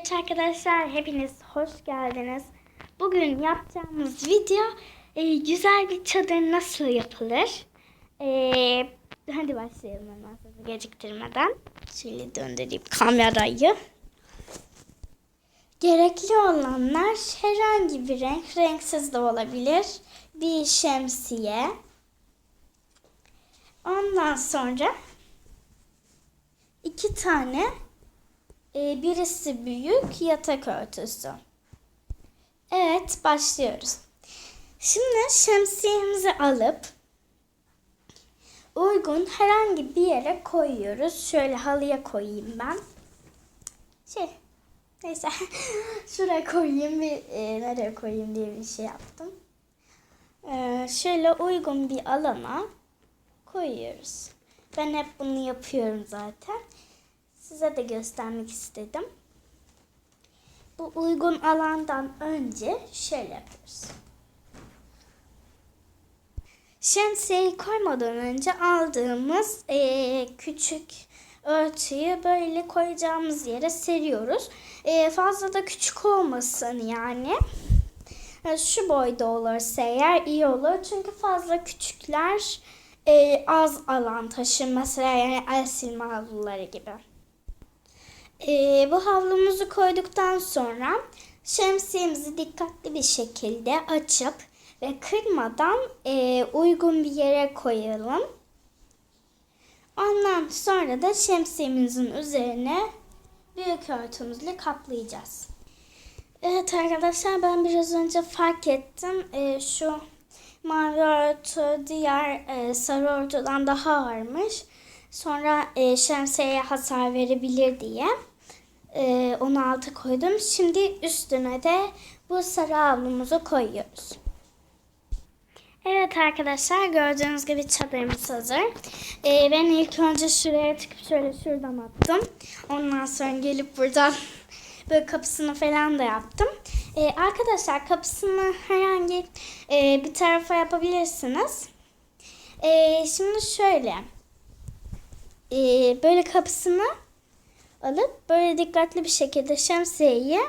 Evet arkadaşlar hepiniz hoş geldiniz. Bugün yapacağımız video e, güzel bir çadır nasıl yapılır? E, hadi başlayalım hemen sözü geciktirmeden. Şöyle döndüreyim kamerayı. Gerekli olanlar herhangi bir renk, renksiz de olabilir. Bir şemsiye. Ondan sonra iki tane ee, birisi büyük yatak örtüsü. Evet başlıyoruz. Şimdi şemsiyemizi alıp uygun herhangi bir yere koyuyoruz. Şöyle halıya koyayım ben. Şey neyse şuraya koyayım bir e, nereye koyayım diye bir şey yaptım. Ee, şöyle uygun bir alana koyuyoruz. Ben hep bunu yapıyorum zaten size de göstermek istedim. Bu uygun alandan önce şöyle yapıyoruz. Şemsiyeyi koymadan önce aldığımız ee, küçük örtüyü böyle koyacağımız yere seriyoruz. E, fazla da küçük olmasın yani. E, şu boyda olursa eğer iyi olur. Çünkü fazla küçükler e, az alan taşır. Mesela yani el silme havluları gibi. Ee, bu havlumuzu koyduktan sonra şemsiyemizi dikkatli bir şekilde açıp ve kırmadan e, uygun bir yere koyalım. Ondan sonra da şemsiyemizin üzerine büyük örtümüzle kaplayacağız. Evet arkadaşlar ben biraz önce fark ettim. E, şu mavi örtü diğer e, sarı örtüden daha ağırmış. Sonra e, şemsiyeye hasar verebilir diye e, onu alta koydum. Şimdi üstüne de bu sarı havlumuzu koyuyoruz. Evet arkadaşlar gördüğünüz gibi çadırımız hazır. E, ben ilk önce şuraya tıkıp şöyle şuradan attım. Ondan sonra gelip buradan böyle kapısını falan da yaptım. E, arkadaşlar kapısını herhangi e, bir tarafa yapabilirsiniz. E, şimdi şöyle. E, böyle kapısını alıp böyle dikkatli bir şekilde şemsiyeyi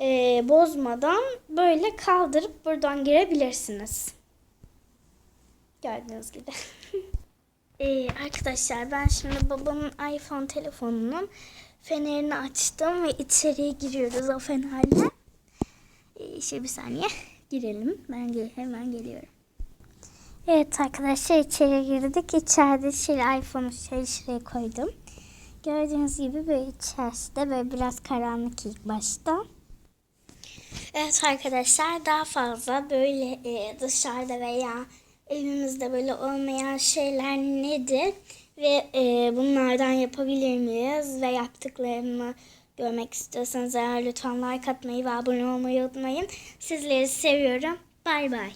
e, bozmadan böyle kaldırıp buradan girebilirsiniz. Gördüğünüz gibi. e, arkadaşlar ben şimdi babamın iPhone telefonunun fenerini açtım ve içeriye giriyoruz o fenerle. E, şey bir saniye girelim. Ben gel hemen geliyorum. Evet arkadaşlar içeri girdik. İçeride şey iPhone'u şey şuraya koydum. Gördüğünüz gibi böyle içerisinde böyle biraz karanlık ilk başta. Evet arkadaşlar daha fazla böyle e, dışarıda veya evimizde böyle olmayan şeyler nedir ve e, bunlardan yapabilir miyiz ve yaptıklarımı görmek istiyorsanız eğer lütfen like atmayı ve abone olmayı unutmayın. Sizleri seviyorum. Bay bay.